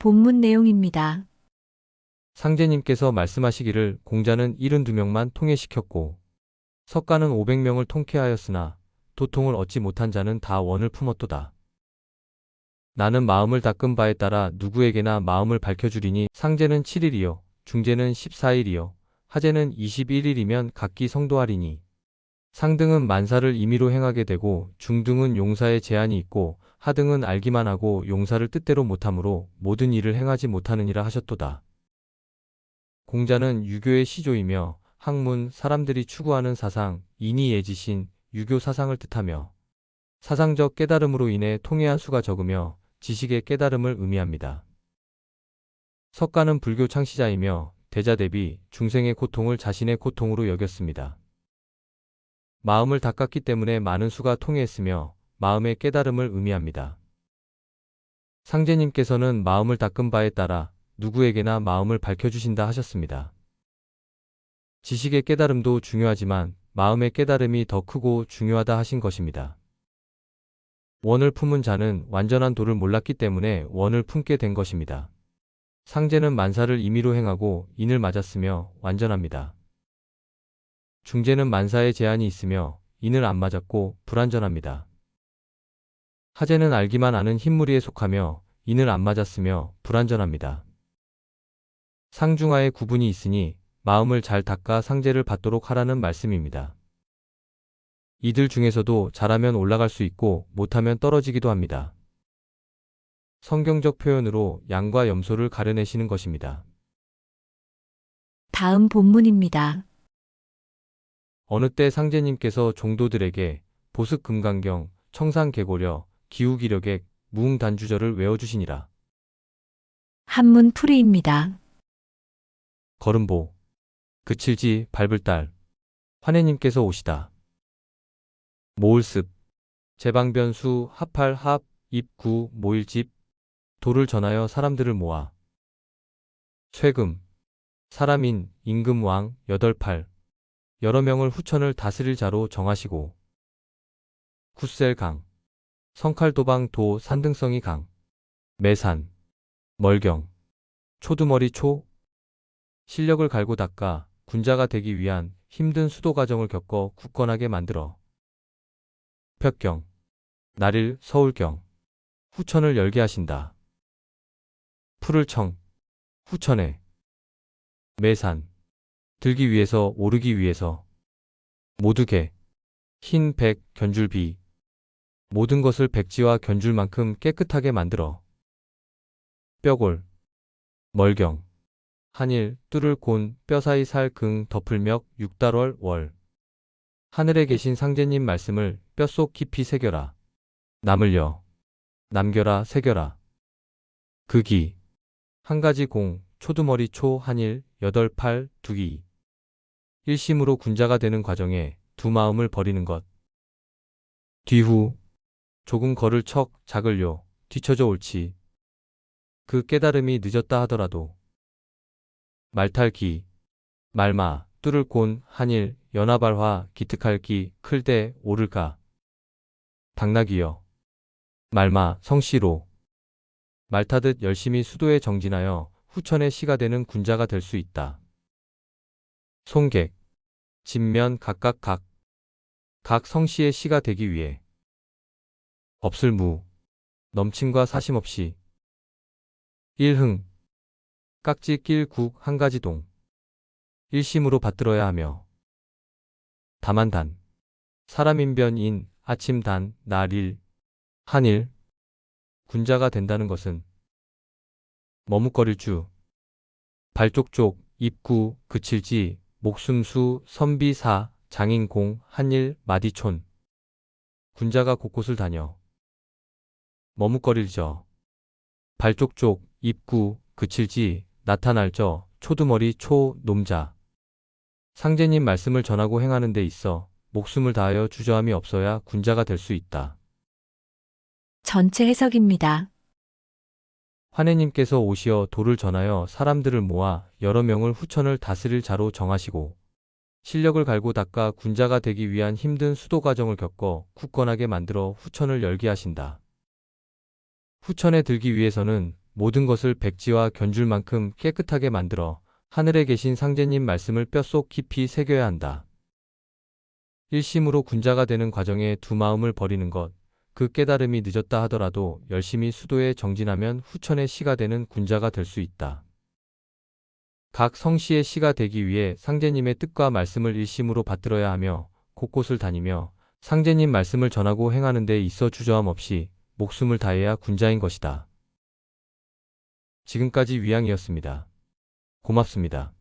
본문 내용입니다. 상제님께서 말씀하시기를 공자는 72명만 통해시켰고 석가는 500명을 통쾌하였으나 도통을 얻지 못한 자는 다 원을 품었도다. 나는 마음을 닦은 바에 따라 누구에게나 마음을 밝혀주리니 상제는 7일이요 중제는 14일이요 하제는 21일이면 각기 성도하리니 상등은 만사를 임의로 행하게 되고 중등은 용사에 제한이 있고 하등은 알기만 하고 용사를 뜻대로 못하므로 모든 일을 행하지 못하느니라 하셨도다. 공자는 유교의 시조이며 학문, 사람들이 추구하는 사상, 인이 예지신, 유교 사상을 뜻하며 사상적 깨달음으로 인해 통해한 수가 적으며 지식의 깨달음을 의미합니다. 석가는 불교 창시자이며 대자 대비 중생의 고통을 자신의 고통으로 여겼습니다. 마음을 닦았기 때문에 많은 수가 통해했으며 마음의 깨달음을 의미합니다. 상제님께서는 마음을 닦은 바에 따라 누구에게나 마음을 밝혀주신다 하셨습니다. 지식의 깨달음도 중요하지만 마음의 깨달음이 더 크고 중요하다 하신 것입니다. 원을 품은 자는 완전한 도를 몰랐기 때문에 원을 품게 된 것입니다. 상제는 만사를 임의로 행하고 인을 맞았으며 완전합니다. 중제는 만사에 제한이 있으며 인을 안 맞았고 불완전합니다. 하제는 알기만 아는 흰무리에 속하며 인을 안 맞았으며 불완전합니다. 상중하에 구분이 있으니 마음을 잘 닦아 상제를 받도록 하라는 말씀입니다. 이들 중에서도 잘하면 올라갈 수 있고 못하면 떨어지기도 합니다. 성경적 표현으로 양과 염소를 가려내시는 것입니다. 다음 본문입니다. 어느 때 상제님께서 종도들에게 보습 금강경, 청산개고려, 기후기력액, 무응단주절을 외워주시니라. 한문 풀이입니다. 걸음보, 그칠지 밟을 딸, 환혜님께서 오시다. 모을습, 제방변수, 합할 합, 입구, 모일집, 도를 전하여 사람들을 모아. 쇠금, 사람인, 임금왕, 여덟팔, 여러 명을 후천을 다스릴 자로 정하시고. 굿셀강, 성칼도방 도 산등성이 강, 매산, 멀경, 초두머리 초, 실력을 갈고 닦아 군자가 되기 위한 힘든 수도 과정을 겪어 굳건하게 만들어. 벽경, 날일, 서울경, 후천을 열게 하신다. 풀을 청, 후천에, 매산, 들기 위해서 오르기 위해서, 모두개, 흰 백, 견줄 비, 모든 것을 백지와 견줄만큼 깨끗하게 만들어. 뼈골, 멀경, 한일, 뚫을 곤, 뼈 사이 살, 긍, 덮을멱, 육달월, 월. 하늘에 계신 상제님 말씀을 뼛속 깊이 새겨라. 남을여. 남겨라, 새겨라. 극이. 한 가지 공, 초두머리 초, 한일, 여덟 팔, 두기. 일심으로 군자가 되는 과정에 두 마음을 버리는 것. 뒤후. 조금 걸을 척, 작을요, 뒤쳐져 옳지. 그 깨달음이 늦었다 하더라도. 말탈기, 말마, 뚫을 곤, 한일, 연화발화, 기특할기, 클대, 오를까. 당나귀여. 말마, 성씨로. 말타듯 열심히 수도에 정진하여 후천의 시가 되는 군자가 될 수 있다. 송객. 진면 각각 각. 각 성씨의 시가 되기 위해. 없을 무. 넘침과 사심 없이. 일흥. 깍지 낄 국 한 가지 동. 일심으로 받들어야 하며. 다만 단. 사람인변인 아침 단 날일 한일 군자가 된다는 것은 머뭇거릴 주 발쪽쪽 입구 그칠지 목숨수 선비사 장인공 한일 마디촌 군자가 곳곳을 다녀 머뭇거릴 저 발쪽쪽 입구 그칠지 나타날 저 초두머리 초 놈자 상제님 말씀을 전하고 행하는 데 있어 목숨을 다하여 주저함이 없어야 군자가 될 수 있다. 전체 해석입니다. 환혜님께서 오시어 도를 전하여 사람들을 모아 여러 명을 후천을 다스릴 자로 정하시고 실력을 갈고 닦아 군자가 되기 위한 힘든 수도 과정을 겪어 굳건하게 만들어 후천을 열게 하신다. 후천에 들기 위해서는 모든 것을 백지와 견줄 만큼 깨끗하게 만들어 하늘에 계신 상제님 말씀을 뼛속 깊이 새겨야 한다. 일심으로 군자가 되는 과정에 두 마음을 버리는 것, 그 깨달음이 늦었다 하더라도 열심히 수도에 정진하면 후천의 시가 되는 군자가 될 수 있다. 각 성씨의 시가 되기 위해 상제님의 뜻과 말씀을 일심으로 받들어야 하며 곳곳을 다니며 상제님 말씀을 전하고 행하는 데 있어 주저함 없이 목숨을 다해야 군자인 것이다. 지금까지 위양이었습니다. 고맙습니다.